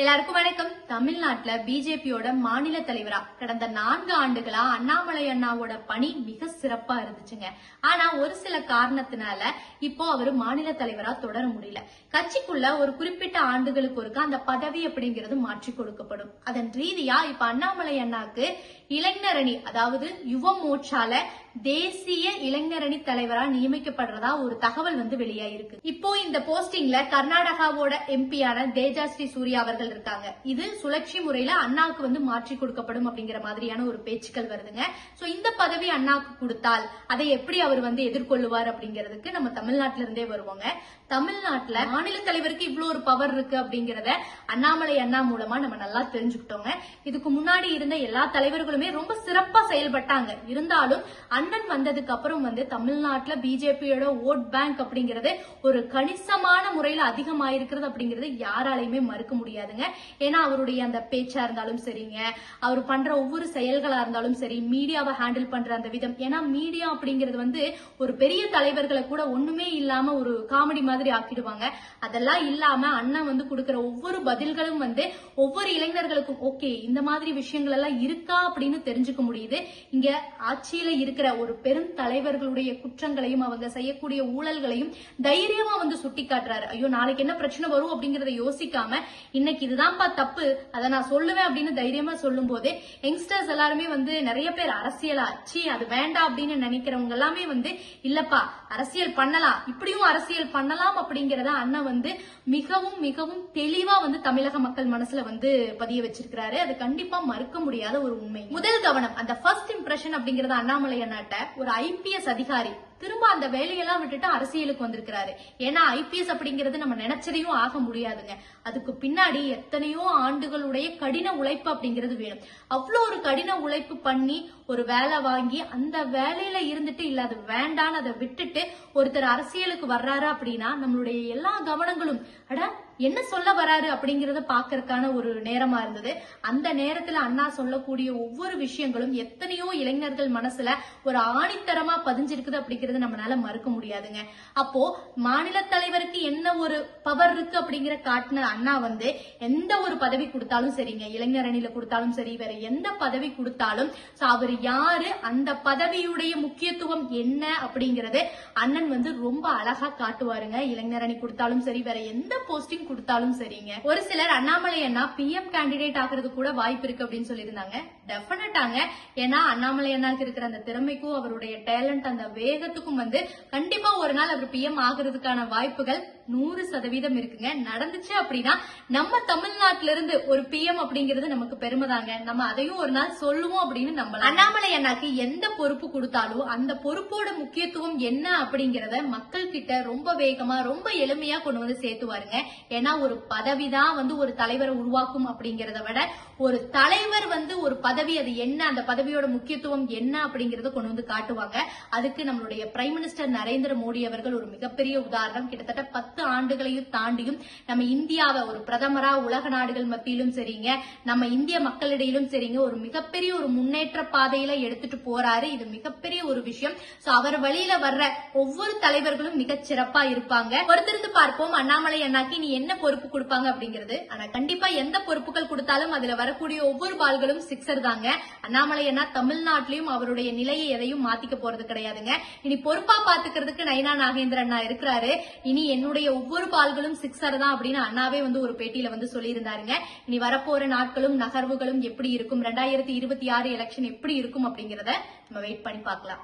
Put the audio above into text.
எல்லாருக்கும் வணக்கம். தமிழ்நாட்டுல பிஜேபியோட மாநில தலைவரா கடந்த நான்கு ஆண்டுகளா அண்ணாமலை அண்ணாவோட பணி மிக சிறப்பா இருந்துச்சுங்க. ஆனா ஒரு சில காரணத்தினால இப்போ அவர் மாநில தலைவரா தொடர முடியல. கட்சிக்குள்ள ஒரு குறிப்பிட்ட ஆண்டுகளுக்கு ஒருக்க அந்த பதவி அப்படிங்கிறது மாற்றி கொடுக்கப்படும். அதன் ரீதியா இப்ப அண்ணாமலை அண்ணாக்கு இளைஞரணி அதாவது யுவ மோர்ச்சால தேசிய இளைஞரணி தலைவரா நியமிக்கப்படுறதா ஒரு தகவல் வந்து வெளியாயிருக்கு. இப்போ இந்த போஸ்டிங்ல கர்நாடகாவோட எம்பியான தேஜாஸ்ரீ சூர்யா அவர்கள் இருக்காங்க. இது சுழற்சி முறையில அண்ணாவுக்கு வந்து மாற்றி கொடுக்கப்படும் அப்படிங்கிற மாதிரியான ஒரு பேச்சுக்கள் வருதுங்க. சோ இந்த பதவி அண்ணாவுக்கு கொடுத்தால் அதை எப்படி அவர் வந்து எதிர்கொள்ளுவார் அப்படிங்கிறதுக்கு நம்ம தமிழ்நாட்டில இருந்தே வருவோங்க. தமிழ்நாட்டுல மாநில தலைவருக்கு இவ்வளவு ஒரு பவர் இருக்கு அப்படிங்கறத அண்ணாமலை அண்ணா மூலமா நம்ம நல்லா தெரிஞ்சுக்கிட்டோங்க. இதுக்கு முன்னாடி இருந்த எல்லா தலைவர்களுமே ரொம்ப சிறப்பா செயல்பட்டாங்க. இருந்தாலும் அண்ணன் வந்ததுக்கு அப்புறம் வந்து தமிழ்நாட்டுல பிஜேபியோட ஓட் பேங்க் அப்படிங்கறது ஒரு கணிசமான முறையில அதிகமாயிருக்கிறது அப்படிங்கறது யாராலையுமே மறுக்க முடியாதுங்க. ஏன்னா அவருடைய அந்த பேச்சா இருந்தாலும் சரிங்க. அவர் பண்ற ஒவ்வொரு செயல்களா இருந்தாலும் சரி மீடியாவை ஹேண்டில் பண்ற அந்த விதம். ஏன்னா மீடியா அப்படிங்கிறது வந்து ஒரு பெரிய தலைவர்களை கூட ஒண்ணுமே இல்லாம ஒரு காமெடி மாதிரி ஆக்கிடுவாங்க. அதெல்லாம் இல்லாம அண்ணன் வந்து கொடுக்கிற ஒவ்வொரு பதில்களும் வந்து ஒவ்வொரு இளைஞர்களுக்கும் ஓகே இந்த மாதிரி விஷயங்கள் எல்லாம் இருக்கா அப்படின்னு தெரிஞ்சுக்க முடியுது. இங்க ஆட்சியில இருக்கிற ஒரு பெரும் தலைவர்களுடைய குற்றங்களையும் அவங்க செய்யக்கூடிய ஊழல்களையும் தைரியமா வந்து சுட்டி காட்டுறாரு ஐயோ நாளைக்கு என்ன பிரச்சனை வரும் அப்படிங்கறத யோசிக்காம இன்னைக்கு இதுதான்ப்பா தப்பு அதை நான் சொல்லுவேன் அப்படின்னு தைரியமா சொல்லும் போது யங்ஸ்டர்ஸ் எல்லாருமே வந்து நிறைய பேர் அரசியலா ச்சீ அது வேண்டாம் அப்படின்னு நினைக்கிறவங்க எல்லாமே வந்து இல்லப்பா அரசியல் பண்ணலாம் இப்படியும் அரசியல் பண்ணலாம் அப்படிங்கறத அண்ணன் வந்து மிகவும் மிகவும் தெளிவா வந்து தமிழக மக்கள் மனசுல வந்து பதிய வச்சிருக்கிறாரு. அது கண்டிப்பா மறுக்க முடியாத ஒரு உண்மை. முதல் கவனம் அந்த ஃபர்ஸ்ட் இம்ப்ரெஷன் அப்படிங்கறது அண்ணாமலை அண்ணாட்ட ஒரு ஐபிஎஸ் அதிகாரி திரும்ப அந்த வேலையெல்லாம் விட்டுட்டு அரசியலுக்கு வந்திருக்கிறாரு. ஏன்னா ஐபிஎஸ் அப்படிங்கிறது நம்ம நினைச்சதையும் ஆக முடியாதுங்க. அதுக்கு பின்னாடி எத்தனையோ ஆண்டுகளுடைய கடின உழைப்பு அப்படிங்கிறது வேணும். அவ்வளோ ஒரு கடின உழைப்பு பண்ணி ஒரு வேலை வாங்கி அந்த வேலையில இருந்துட்டு இல்ல அது வேண்டான்னு அதை விட்டுட்டு ஒருத்தர் அரசியலுக்கு வர்றாரு அப்படின்னா நம்மளுடைய எல்லா கவனங்களும் அட என்ன சொல்ல வராரு அப்படிங்கறத பாக்குறதுக்கான ஒரு நேரமா இருந்தது. அந்த நேரத்துல அண்ணா சொல்லக்கூடிய ஒவ்வொரு விஷயங்களும் எத்தனையோ இளைஞர்கள் மனசுல ஒரு ஆணித்தரமா பதிஞ்சிருக்குது அப்படிங்கிறது நம்மளால மறுக்க முடியாதுங்க. அப்போ மாநில தலைவருக்கு என்ன ஒரு பவர் இருக்கு அப்படிங்கிற காட்டின அண்ணா வந்து எந்த ஒரு பதவி கொடுத்தாலும் சரிங்க. இளைஞர் அணியில கொடுத்தாலும் சரி வேற எந்த பதவி கொடுத்தாலும் அவர் யாரு அந்த பதவியுடைய முக்கியத்துவம் என்ன அப்படிங்கறது அண்ணன் வந்து ரொம்ப அழகா காட்டுவாருங்க. இளைஞர் அணி கொடுத்தாலும் சரி வேற எந்த போஸ்டிங் கொடுத்தாலும் சரிங்க. ஒரு சிலர் அண்ணாமலை அண்ணா பிஎம் கேண்டிடேட் ஆகிறது கூட வாய்ப்பு இருக்கு அப்படின்னு சொல்லியிருந்தாங்க. டெஃபினட்டாங்க ஏன்னா அண்ணாமலை அண்ணாக்கு இருக்கிற அந்த திறமைக்கும் அவருடைய டேலண்ட் அந்த வேகத்துக்கும் வந்து கண்டிப்பா ஒரு நாள் அவர் பிஎம் ஆகிறதுக்கான வாய்ப்புகள் நூறு சதவீதம் இருக்குங்க. நடந்துச்சு அப்படின்னா நம்ம தமிழ்நாட்டில இருந்து ஒரு பிஎம் அப்படிங்கிறது நமக்கு பெருமைதாங்க. நம்ம அதையும் ஒரு நாள் சொல்லுவோம் அப்படின்னு நம்பலாம். அண்ணாமலை அண்ணாக்கு எந்த பொறுப்பு கொடுத்தாலும் அந்த பொறுப்போட முக்கியத்துவம் என்ன அப்படிங்கறத மக்கள் கிட்ட ரொம்ப வேகமா ரொம்ப எளிமையா கொண்டு வந்து சேர்த்துவாருங்க. ஏன்னா ஒரு பதவி தான் வந்து ஒரு தலைவரை உருவாக்கும் அப்படிங்கறத விட ஒரு தலைவர் வந்து ஒரு பதவி அது என்ன அந்த பதவியோட முக்கியத்துவம் என்ன அப்படிங்கறத கொண்டு வந்து காட்டுவாங்க. அதுக்கு நம்மளுடைய பிரைம் மினிஸ்டர் நரேந்திர மோடி அவர்கள் ஒரு மிகப்பெரிய உதாரணம். கிட்டத்தட்ட பத்து பத்து ஆண்டுகளையும் தாண்டியும் நம்ம இந்தியாவை ஒரு பிரதமரா உலக நாடுகள் மத்தியிலும் சரிங்க நம்ம இந்திய மக்களிடையிலும் சரிங்க ஒரு மிகப்பெரிய ஒரு முன்னேற்ற பாதையில எடுத்துட்டு போறாரு. இது மிகப்பெரிய ஒரு விஷயம். சோ அவர் வழியில வர்ற ஒவ்வொரு தலைவர்களும் மிக சிறப்பா இருப்பாங்க. பொறுத்திருந்து பார்ப்போம். அண்ணாமலை அண்ணாக்கு நீ என்ன பொறுப்பு கொடுப்பாங்க அப்படிங்கிறது. ஆனா கண்டிப்பா எந்த பொறுப்புகள் கொடுத்தாலும் அதுல வரக்கூடிய ஒவ்வொரு பால்களும் சிக்ஸர் தாங்க. அண்ணாமலை அண்ணா தமிழ்நாட்டிலையும் அவருடைய நிலையை எதையும் மாத்திக்க போறது கிடையாதுங்க. இனி பொறுப்பா பாத்துக்கிறதுக்கு நயனா நாகேந்திரன் அண்ணா இருக்கிறாரு. இனி என்னுடைய ஒவ்வொரு பால்களும் சிக்ஸர் தான் அப்படின்னு அண்ணாவே வந்து ஒரு பேட்டியில வந்து சொல்லியிருந்தாருங்க. இனி வரப்போற நாட்களும் நகர்வுகளும் எப்படி இருக்கும்? ரெண்டாயிரத்தி இருபத்தி ஆறு எலெக்ஷன் எப்படி இருக்கும் அப்படிங்கறத நம்ம வெயிட் பண்ணி பார்க்கலாம்.